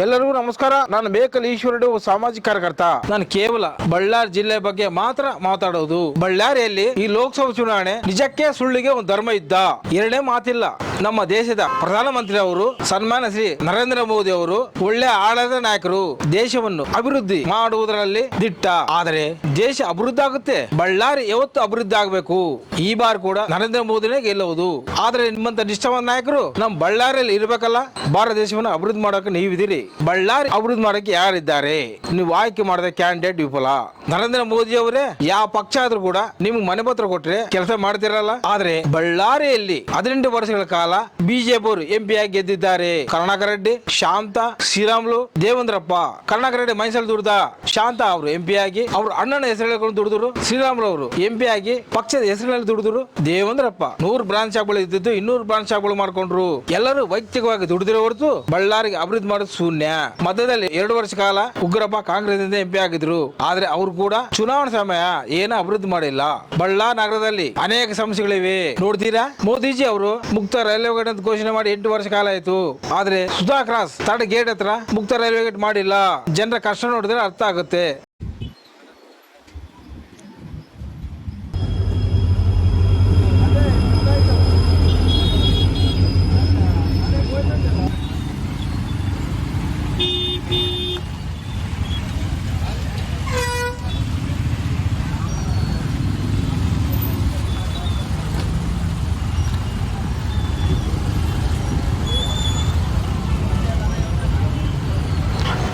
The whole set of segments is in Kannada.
ಎಲ್ಲರಿಗೂ ನಮಸ್ಕಾರ. ನಾನು ಬೇಕಲ್ ಈಶ್ವರಡು, ಸಾಮಾಜಿಕ ಕಾರ್ಯಕರ್ತ. ನಾನು ಕೇವಲ ಬಳ್ಳಾರಿ ಜಿಲ್ಲೆ ಬಗ್ಗೆ ಮಾತ್ರ ಮಾತಾಡೋದು. ಬಳ್ಳಾರಿಯಲ್ಲಿ ಈ ಲೋಕಸಭಾ ಚುನಾವಣೆ ನಿಜಕ್ಕೆ ಸುಳ್ಳಿಗೆ ಒಂದು ಧರ್ಮ ಇದ್ದ. ಎರಡೇ ಮಾತಿಲ್ಲ. ನಮ್ಮ ದೇಶದ ಪ್ರಧಾನಮಂತ್ರಿ ಅವರು ಸನ್ಮಾನ ಶ್ರೀ ನರೇಂದ್ರ ಮೋದಿ ಅವರು, ಒಳ್ಳೆ ಆಡಳಿತ ನಾಯಕರು, ದೇಶವನ್ನು ಅಭಿವೃದ್ಧಿ ಮಾಡುವುದರಲ್ಲಿ ದಿಟ್ಟ. ಆದರೆ ದೇಶ ಅಭಿವೃದ್ಧಿ ಆಗುತ್ತೆ. ಬಳ್ಳಾರಿ ಯಾವತ್ತು ಅಭಿವೃದ್ಧಿ ಆಗಬೇಕು. ಈ ಬಾರಿ ಕೂಡ ನರೇಂದ್ರ ಮೋದಿನೇ ಗೆಲ್ಲುವುದು. ಆದರೆ ನಿಮ್ಮಂತ ನಿಷ್ಠವಾದ ನಾಯಕರು ನಮ್ಮ ಬಳ್ಳಾರಿಯಲ್ಲಿ ಇರಬೇಕಲ್ಲ? ಭಾರತ ದೇಶವನ್ನು ಅಭಿವೃದ್ಧಿ ಮಾಡೋಕೆ ನೀವಿದ್ದೀರಿ. ಬಳ್ಳಾರಿ ಅಭಿವೃದ್ಧಿ ಮಾಡೋಕೆ ಯಾರಿದ್ದಾರೆ? ನೀವು ಆಯ್ಕೆ ಮಾಡಿದ ಕ್ಯಾಂಡಿಡೇಟ್ ವಿಫಲ. ನರೇಂದ್ರ ಮೋದಿ ಅವರೇ, ಯಾವ ಪಕ್ಷ ಆದ್ರೂ ಕೂಡ ನಿಮ್ಗೆ ಮನೆ ಪತ್ರ ಕೊಟ್ರೆ ಕೆಲಸ ಮಾಡ್ತಿರಲ್ಲ. ಆದ್ರೆ ಬಳ್ಳಾರಿಯಲ್ಲಿ ಹದಿನೆಂಟು ವರ್ಷಗಳ ಕಾಲ ಬಿಜೆಪಿ ಅವರು ಎಂಪಿ ಆಗಿ ಗೆದ್ದಿದ್ದಾರೆ. ಕರುಣಾಕರ ರೆಡ್ಡಿ, ಶಾಂತ, ಶ್ರೀರಾಮ್ಲು, ದೇವೇಂದ್ರಪ್ಪ. ಕರುಣಾಕರ ರೆಡ್ಡಿ ಮೈಸೂರು ದುಡ್ದ, ಶಾಂತ ಅವರು ಎಂಪಿ ಆಗಿ, ಅವ್ರ ಅಣ್ಣನ ಹೆಸರು ದುಡಿದ್ರು ಶ್ರೀರಾಮುಲು ಅವರು ಎಂಪಿ ಆಗಿ, ಪಕ್ಷದ ಹೆಸರಿನಲ್ಲಿ ದುಡಿದ್ರು ದೇವೇಂದ್ರಪ್ಪ. ನೂರು ಬ್ರಾಂಚ್ ಶಾಖಗಳು ಇದ್ದಿದ್ದು, ಇನ್ನೂರು ಬ್ರಾಂಚ್ ಶಾಖಗಳು ಮಾಡ್ಕೊಂಡ್ರು. ಎಲ್ಲರೂ ವೈಯಕ್ತಿಕವಾಗಿ ದುಡಿದಿರೋ ಹೊರತು ಬಳ್ಳಾರಿಗೆ ಅಭಿವೃದ್ಧಿ ಮಾಡೋದು ಶೂನ್ಯ. ಮಧ್ಯದಲ್ಲಿ ಎರಡು ವರ್ಷ ಕಾಲ ಉಗ್ರಪ್ಪ ಕಾಂಗ್ರೆಸ್ ಇಂದ ಎಂಪಿ ಆಗಿದ್ರು. ಆದ್ರೆ ಅವರು ಕೂಡ ಚುನಾವಣಾ ಸಮಯ ಏನೂ ಅಭಿವೃದ್ಧಿ ಮಾಡಿಲ್ಲ. ಬಳ್ಳಾರಿ ನಗರದಲ್ಲಿ ಅನೇಕ ಸಮಸ್ಯೆಗಳಿವೆ. ನೋಡ್ತೀರಾ? ಮೋದಿಜಿ ಅವರು ಮುಕ್ತ ಗೇಟ್ ಅಂತ ಘೋಷಣೆ ಮಾಡಿ ಎಂಟು ವರ್ಷ ಕಾಲ ಆಯ್ತು. ಆದ್ರೆ ಸುಧಾ ಕ್ರಾಸ್ ತಡ ಗೇಟ್ ಹತ್ರ ಮುಕ್ತ ರೈಲ್ವೆ ಗೇಟ್ ಮಾಡಿಲ್ಲ. ಜನರ ಕಷ್ಟ ನೋಡಿದ್ರೆ ಅರ್ಥ ಆಗುತ್ತೆ.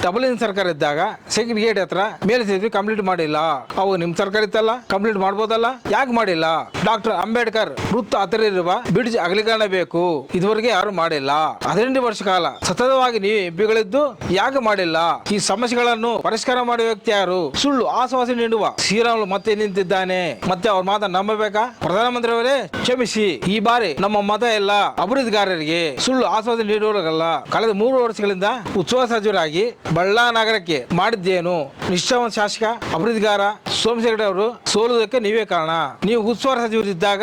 ಡಬಲ್ ಇನ್ ಸರ್ಕಾರ ಇದ್ದಾಗ ಸೆಕೆಂಡ್ ಗೇಟ್ ಹತ್ರ ಮೇಲೆ ಸೇತುವೆ ಕಂಪ್ಲೀಟ್ ಮಾಡಿಲ್ಲ. ಅವು ನಿಮ್ ಸರ್ಕಾರ ಇತ್ತಲ್ಲ? ಕಂಪ್ಲೀಟ್ ಮಾಡ್ಬೋದಲ್ಲ? ಯಾಕೆ ಮಾಡಿಲ್ಲ? ಡಾಕ್ಟರ್ ಅಂಬೇಡ್ಕರ್ ವೃತ್ತ ಹತ್ತಿರ ಇರುವ ಬ್ರಿಡ್ಜ್ ಅಗಲೀಕರಣ ಬೇಕು. ಇದುವರೆಗೆ ಯಾರು ಮಾಡಿಲ್ಲ. ಹದಿನೆಂಟು ವರ್ಷ ಕಾಲ ಸತತವಾಗಿ ನೀವು ಎಂಪಿಗಳಿದ್ದು ಯಾಕೆ ಮಾಡಿಲ್ಲ? ಈ ಸಮಸ್ಯೆಗಳನ್ನು ಪರಿಷ್ಕಾರ ಮಾಡುವ ವ್ಯಕ್ತಿ ಯಾರು? ಸುಳ್ಳು ಆಶ್ವಾಸ ನೀಡುವ ಶ್ರೀರಾಮುಲು ಮತ್ತೆ ನಿಂತಿದ್ದಾನೆ. ಮತ್ತೆ ಅವ್ರ ಮಾತ ನಂಬಬೇಕಾ? ಪ್ರಧಾನಮಂತ್ರಿ ಅವರೇ ಕ್ಷಮಿಸಿ. ಈ ಬಾರಿ ನಮ್ಮ ಮತ ಎಲ್ಲ ಅಭಿವೃದ್ಧಿಗಾರರಿಗೆ ಸುಳ್ಳು ಆಶ್ವಾಸ ನೀಡುವವರಿಗಲ್ಲ. ಕಳೆದ ಮೂರು ವರ್ಷಗಳಿಂದ ಉತ್ಸವ ಸಚಿವರಾಗಿ ಬಳ್ಳಾರಿ ನಗರಕ್ಕೆ ಮಾಡಿದ್ದೇನು ನಿಷ್ಠಾವಂತ ಶಾಸಕ ಅಭಿವೃದ್ಧಿಗಾರ ಸೋಮಶೇಖರ್ ಅವರು ಸೋಲುವುದಕ್ಕೆ ನೀವೇ ಕಾರಣ. ನೀವು ಉತ್ಸವ ಸಚಿವರಿದ್ದಾಗ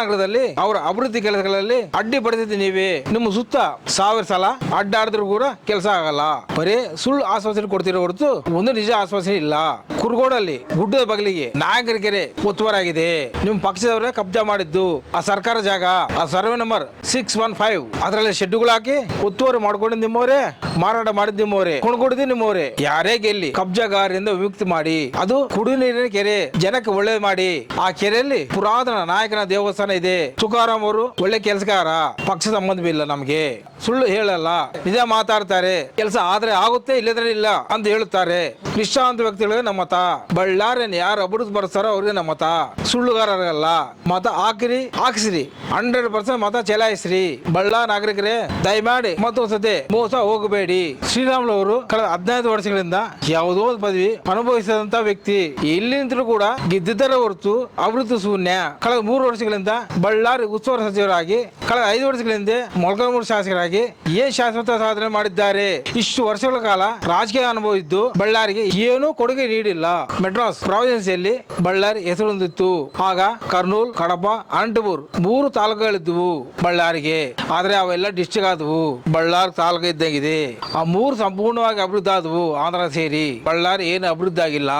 ನಗರದಲ್ಲಿ ಅವರ ಅಭಿವೃದ್ಧಿ ಕೆಲಸಗಳಲ್ಲಿ ಅಡ್ಡಿ ಪಡೆದಿದ್ದು ನೀವೇ. ನಿಮ್ಮ ಸುತ್ತ ಸಾವಿರ ಸಲ ಅಡ್ಡಾಡಿದ್ರು ಕೂಡ ಕೆಲಸ ಆಗಲ್ಲ. ಬರೀ ಸುಳ್ಳು ಆಶ್ವಾಸನೆ ಕೊಡ್ತಿರೋ ಹೊರತು ಒಂದು ನಿಜ ಆಶ್ವಾಸನೆ ಇಲ್ಲ. ಕುರುಗೋಡಲ್ಲಿ, ಗುಡ್ಡದ ಬಗಲಿಗೆ ನಾಯಕರ ಕೆರೆ ಒತ್ತುವರಾಗಿದೆ. ನಿಮ್ಮ ಪಕ್ಷದವರೇ ಕಬ್ಜಾ ಮಾಡಿದ್ದು. ಆ ಸರ್ಕಾರ ಜಾಗ, ಆ survey number six one five ಅದರಲ್ಲಿ ಶೆಡ್ಡುಗಳು ಹಾಕಿ ಒತ್ತುವರಿ ಮಾಡ್ಕೊಂಡು ನಿಮ್ಮವರೇ, ಮಾರಾಟ ಮಾಡಿದ್ ನಿಮ್ಮವರೇ, ಕೊಂಡ್ಕೊಡಿದ್ದು ನಿಮ್ಮವರೇ. ಯಾರೇ ಗೆಲ್ಲಿ ಕಬ್ಜಾಗಾರರಿಂದ ವಿಮುಕ್ತಿ ಮಾಡಿ. ಅದು ನೀರಿನ ಕೆರೆ ಜನಕ್ಕೆ ಒಳ್ಳೇದು ಮಾಡಿ. ಆ ಕೆರೆಯಲ್ಲಿ ಪುರಾತನ ನಾಯಕನ ದೇವಸ್ಥಾನ ಇದೆ. ತುಕಾರಾಮ್ ಅವರು ಒಳ್ಳೆ ಕೆಲಸಗಾರ. ಪಕ್ಷ ಸಂಬಂಧವಿಲ್ಲ ನಮ್ಗೆ. ಸುಳ್ಳು ಹೇಳಲ್ಲ. ನಿಜ ಮಾತಾಡ್ತಾರೆ. ಕೆಲಸ ಆದ್ರೆ ಆಗುತ್ತೆ, ಇಲ್ಲದ್ರೆ ಇಲ್ಲ ಅಂತ ಹೇಳುತ್ತಾರೆ. ನಿಷ್ಠಾಂತ ವ್ಯಕ್ತಿಗಳಿಗೆ ನಮ್ಮ ಮತ. ಬಳ್ಳಾರಿಯನ್ನು ಯಾರು ಅಭಿವೃದ್ಧಿ ಬರ್ತಾರೋ ಅವ್ರಿಗೆ ನಮ್ಮ ಮತ. ಸುಳ್ಳುಗಾರರಲ್ಲ. ಮತ ಹಾಕಿರಿ, ಹಾಕಿಸ್ರಿ. ಹಂಡ್ರೆಡ್ ಪರ್ಸೆಂಟ್ ಮತ ಚಲಾಯಿಸ್ರಿ. ಬಳ್ಳಾರಿ ನಾಗರಿಕರೇ, ದಯಮಾಡಿ ಮತ್ತೊಂದ್ಸತಿ ಮೋಸ ಹೋಗಬೇಡಿ. ಶ್ರೀರಾಮುಲು ಅವರು ಕಳೆದ ಹದಿನೈದು ವರ್ಷಗಳಿಂದ ಯಾವುದೋ ಪದವಿ ಅನುಭವಿಸಿದಂತ ವ್ಯಕ್ತಿ. ಎಲ್ಲಿ ಕೂಡ ಗೆದ್ದಿದ್ದರ ಹೊರತು ಅಭಿವೃದ್ಧಿ ಶೂನ್ಯ. ಕಳೆದ ಮೂರು ವರ್ಷಗಳಿಂದ ಬಳ್ಳಾರಿ ಉತ್ಸವ ಸಚಿವರಾಗಿ, ಕಳೆದ ಐದು ವರ್ಷಗಳಿಂದ ಮೊಳಕಾಲ್ಮೂರು ಶಾಸಕರಾಗಿ ಏನ್ ಶಾಶ್ವತ ಸಾಧನೆ ಮಾಡಿದ್ದಾರೆ? ಇಷ್ಟು ವರ್ಷಗಳ ಕಾಲ ರಾಜಕೀಯ ಅನುಭವ ಇದ್ದು ಬಳ್ಳಾರಿಗೆ ಏನೂ ಕೊಡುಗೆ ನೀಡಿಲ್ಲ. ಮೆಡ್ರಾಸ್ ಪ್ರಾವಿನ್ಸಿಯಲ್ಲಿ ಬಳ್ಳಾರಿ ಹೆಸರು ಹೊಂದಿತ್ತು ಆಗ ಕರ್ನೂಲ್, ಕಡಪ, ಅನಂತಪುರ್ ಮೂರು ತಾಲೂಕುಗಳಿದ್ವು ಬಳ್ಳಾರಿಗೆ. ಆದ್ರೆ ಅವೆಲ್ಲ ಡಿಸ್ಟ್ರಿಕ್ ಆದವು. ಬಳ್ಳಾರಿ ತಾಲೂಕು ಇದ್ದಂಗಿದೆ. ಆ ಮೂರು ಸಂಪೂರ್ಣವಾಗಿ ಅಭಿವೃದ್ಧಿ ಆದವು. ಆಂಧ್ರ ಸೇರಿ ಬಳ್ಳಾರಿ ಏನು ಅಭಿವೃದ್ಧಿ ಆಗಿಲ್ಲ.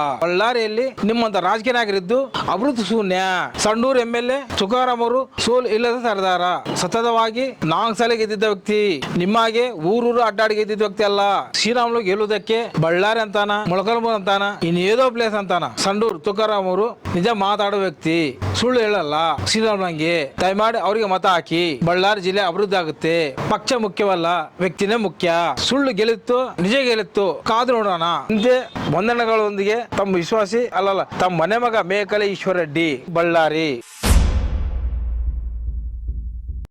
ಬಳ್ಳಾರಿಯಲ್ಲಿ ನಿಮ್ಮಂತ ರಾಜಕೀಯ ನಾಯಕರಿದ್ದು ಅಭಿವೃದ್ಧಿ ಶೂನ್ಯ. ಸಂಡೂರು ಎಂ ಎಲ್ ತುಕಾರಾಮ್ ಅವರು ಸೋಲ್ ಇಲ್ಲದ ಸರ್ದಾರ. ಸತತವಾಗಿ ನಾಲ್ಕು ಸಲ ಗೆದ್ದಿದ್ದ ವ್ಯಕ್ತಿ. ನಿಮ್ಮಾಗೆ ಊರೂರು ಅಡ್ಡಾಡಿ ಗೆದ್ದಿದ್ದ ವ್ಯಕ್ತಿ ಅಲ್ಲ. ಶ್ರೀರಾಮುಲು ಗೆಲ್ಲುವುದಕ್ಕೆ ಬಳ್ಳಾರಿ ಅಂತಾನ, ಮೊಳಕಲ್ಮೂರು ಅಂತಾನ ಇನ್ನೇದೋ ಪ್ಲೇಸ್ ಅಂತಾನ. ಸಂಡೂರು ತುಕಾರಾಮ್ ಅವರು ನಿಜ ಮಾತಾಡೋ ವ್ಯಕ್ತಿ. ಸುಳ್ಳು ಹೇಳಲ್ಲ. ಶ್ರೀರಾಮುಲಂಗೆ ದಯಮಾಡಿ ಅವರಿಗೆ ಮತ ಹಾಕಿ. ಬಳ್ಳಾರಿ ಜಿಲ್ಲೆ ಅಭಿವೃದ್ಧಿ ಆಗುತ್ತೆ. ಪಕ್ಷ ಮುಖ್ಯವಲ್ಲ, ವ್ಯಕ್ತಿನೇ ಮುಖ್ಯ. ಸುಳ್ಳು ಗೆಲುತ್ತು ನಿಜ ಗೆಲುತ್ತು ಕಾದು ನೋಡೋಣ. ಹಿಂದೆ ಬಂಧನಗಳೊಂದಿಗೆ ತಮ್ಮ ವಿಶ್ವಾಸಿ ಅಲ್ಲಲ್ಲ, ತಮ್ಮ ಮನೆ ಮಗ ಮೇಕಲೆ ಈಶ್ವರ ರೆಡ್ಡಿ ಬಳ್ಳಾರಿ.